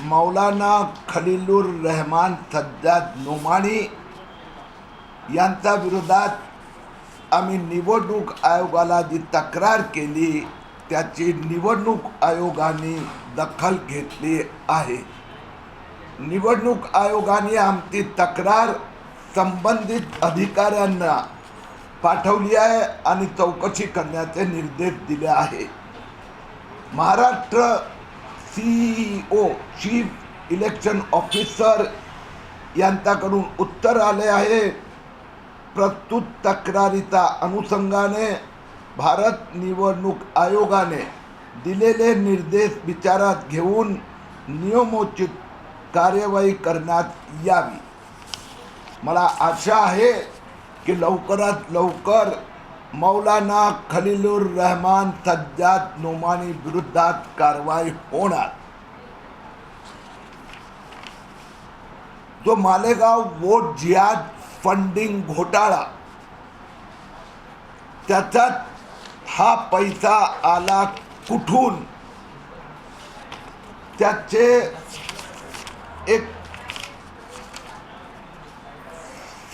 मौलाना खलिलुर रहमान सज्जाद नोमाणी यांच्या विरोधात आम्ही निवडणूक आयोगाला जी तक्रार केली त्याची निवडणूक आयोगाने दखल घेतली आहे. निवडणूक आयोगाने आमची तक्रार संबंधित अधिकाऱ्यांना पाठवली आहे आणि चौकशी करण्याचे निर्देश दिले आहे. Maharashtra CEO chief election officer यांच्याकडून उत्तर आले आहे. प्रस्तुत तक्रारीचा अनुषंगाने भारत निवडणूक आयोगाने दिलेले निर्देश विचारात घेऊन नियमोचित कार्यवाही करण्यात यावी. मला आशा आहे की लवकरात लवकर मौलाना खलिलुर रहमान सज्जाद नोमानी विरुद्धात कारवाई होणार. जो मालेगाव वोट जिहाद फंडिंग घोटाळा त्याच्यात हा पैसा आला कुठून? त्याचे एक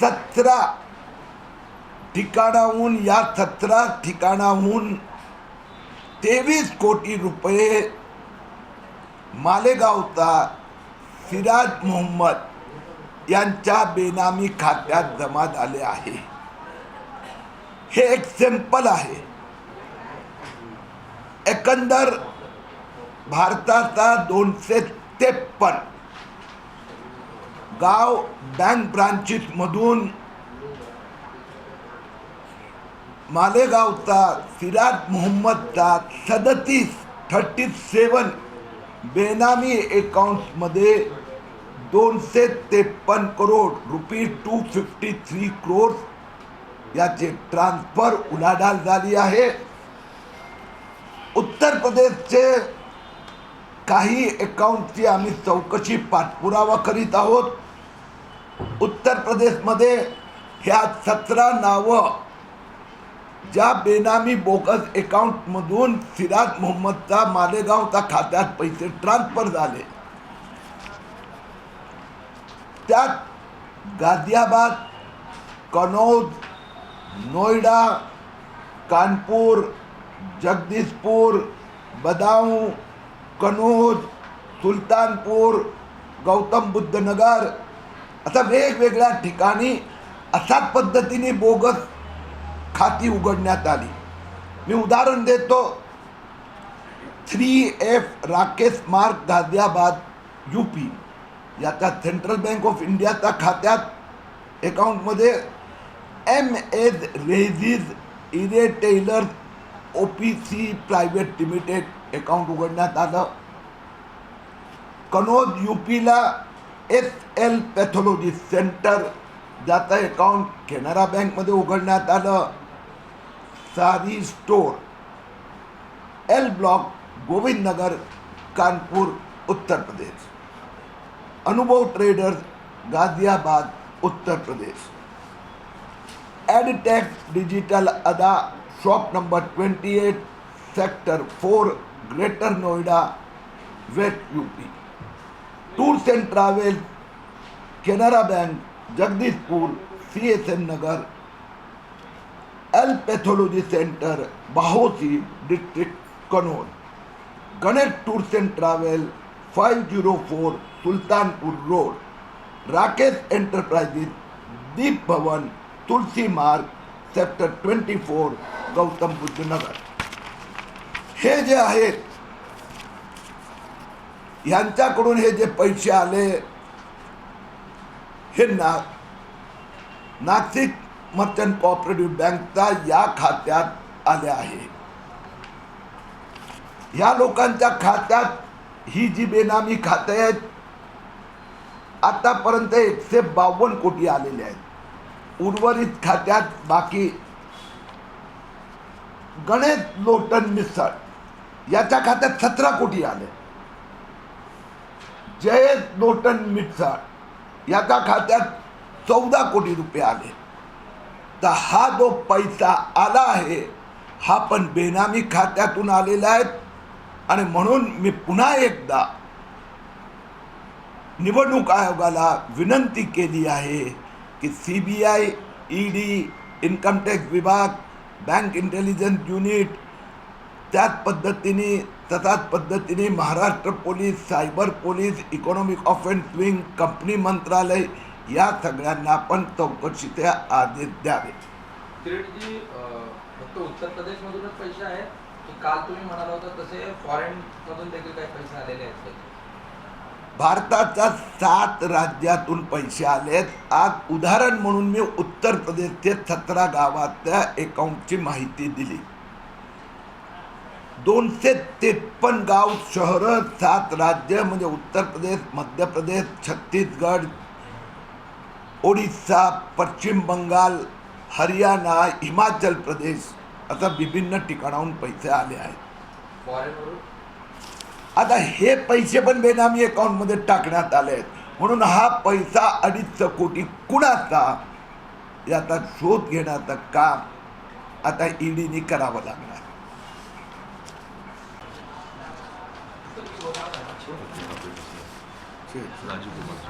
सतरा ठिकाणाहून या सतरा ठिकाणाहून तेवीस कोटी रुपये मालेगावचा सिराज मोहम्मद यांच्या बेनामी खात्यात जमा झाले आहे. हे एक सिंपल आहे. एकंदर भारताचा दोनशे त्रेपन्न गाव बँक ब्रांचेसमधून मालेगावचा सिराज मोहम्मदचा सदतीस थर्टी सेवन बेनामी अकाउंट्समध्ये दोनशे त्रेपन्न crore rupee two fifty three crore याचे ट्रान्सफर उलाढाल झाली आहे. उत्तर प्रदेशचे काही अकाउंटची आम्ही चौकशी पाठपुरावा करीत आहोत. उत्तर प्रदेशमध्ये ह्या सतरा नावं ज्या बेनामी बोगस अकाउंटमधून सिराज मोहम्मदचा मालेगावच्या खात्यात पैसे ट्रान्सफर झाले. त्यात गाझियाबाद कनौज नोएडा कानपूर जगदीशपूर बदाऊं कनौज सुलतानपूर गौतम बुद्ध नगर असा वेगवेगळ्या ठिकाणी अशाच पद्धतीने बोगस खाती उघडण्यात आली. मी उदाहरण देतो. Three F Rakesh Marg Ghaziabad U P. याचा सेंट्रल बँक ऑफ इंडियाच्या खात्यात अकाउंटमध्ये एम एज रेझिज इरे teller O P C private limited account उघडण्यात आलं. कनोज यू पीला एस एल पॅथॉलॉजी सेंटर ज्याचं अकाउंट कॅनरा बँकमध्ये उघडण्यात आलं. Sari store L block Govindnagar Kanpur Uttar Pradesh. Anubhav traders Ghaziabad Uttar Pradesh. Edtech digital अदा shop number twenty eight sector four greater Noida west UP. Tours and travel, Canara bank, Jagdishpur C S N Nagar, L pathology centre, बाहोसी district Kannauj Ganesh tours and travel five zero four Sultanpur road. Rakesh enterprises, Deep Bhawan, Tulsi Marg, sector twenty four Gautam Buddh Nagar. हे जे आहेत यांच्याकडून हे जे पैसे आले हे ना नाशिक मर्चंट कॉपरेटिव्ह बँकचा या खात्यात आले आहे. या लोकांच्या खात्यात ही जी बेनामी खाते आहेत आतापर्यंत एकशे बावन्न कोटी आलेले आहेत. उर्वरित खात्यात बाकी गणेश लोटन मिसळ याच्या खात्यात सतरा कोटी आले. जयेश नोटन मिठसाळ याच्या खात्यात चौदा कोटी रुपये आले. तर हा जो पैसा आला आहे हा पण बेनामी खात्यातून आलेला आहे. आणि म्हणून मी पुन्हा एकदा निवडणूक आयोगाला विनंती केली आहे की C B I E D income tax विभाग बँक इंटेलिजन्स युनिट त्याच पद्धतीने तसाच पद्धतीने Maharashtra police cyber police economic offence wing company मंत्रालय या सगळ्यांना आपण चौकशीचे आदेश द्यावे. किरीटजी अं, फक्त उत्तर प्रदेशमधूनच पैसे आहेत. की काल तुम्ही म्हणाला होता तसे फॉरेन मधून देखील काही पैसे आलेले आहेत का? भारताच्या सात राज्यातून पैसे आलेत. आज उदाहरण म्हणून मी उत्तर प्रदेशचे सतरा गावातल्या अकाउंटची माहिती दिली. दोनशे त्रेपन्न गाव शहरं सात राज्य म्हणजे उत्तर प्रदेश मध्य प्रदेश छत्तीसगड ओडिसा पश्चिम बंगाल हरियाणा हिमाचल प्रदेश असं विभिन्न ठिकाणाहून पैसे आले आहेत. आता हे पैसे पण बेनामी अकाउंटमध्ये टाकण्यात आले आहेत. म्हणून हा पैसा अडीच कोटी कुणाचा याचा शोध घेण्याचं काम आता ईडीने करावं लागणार. 지금 가지고 맞죠?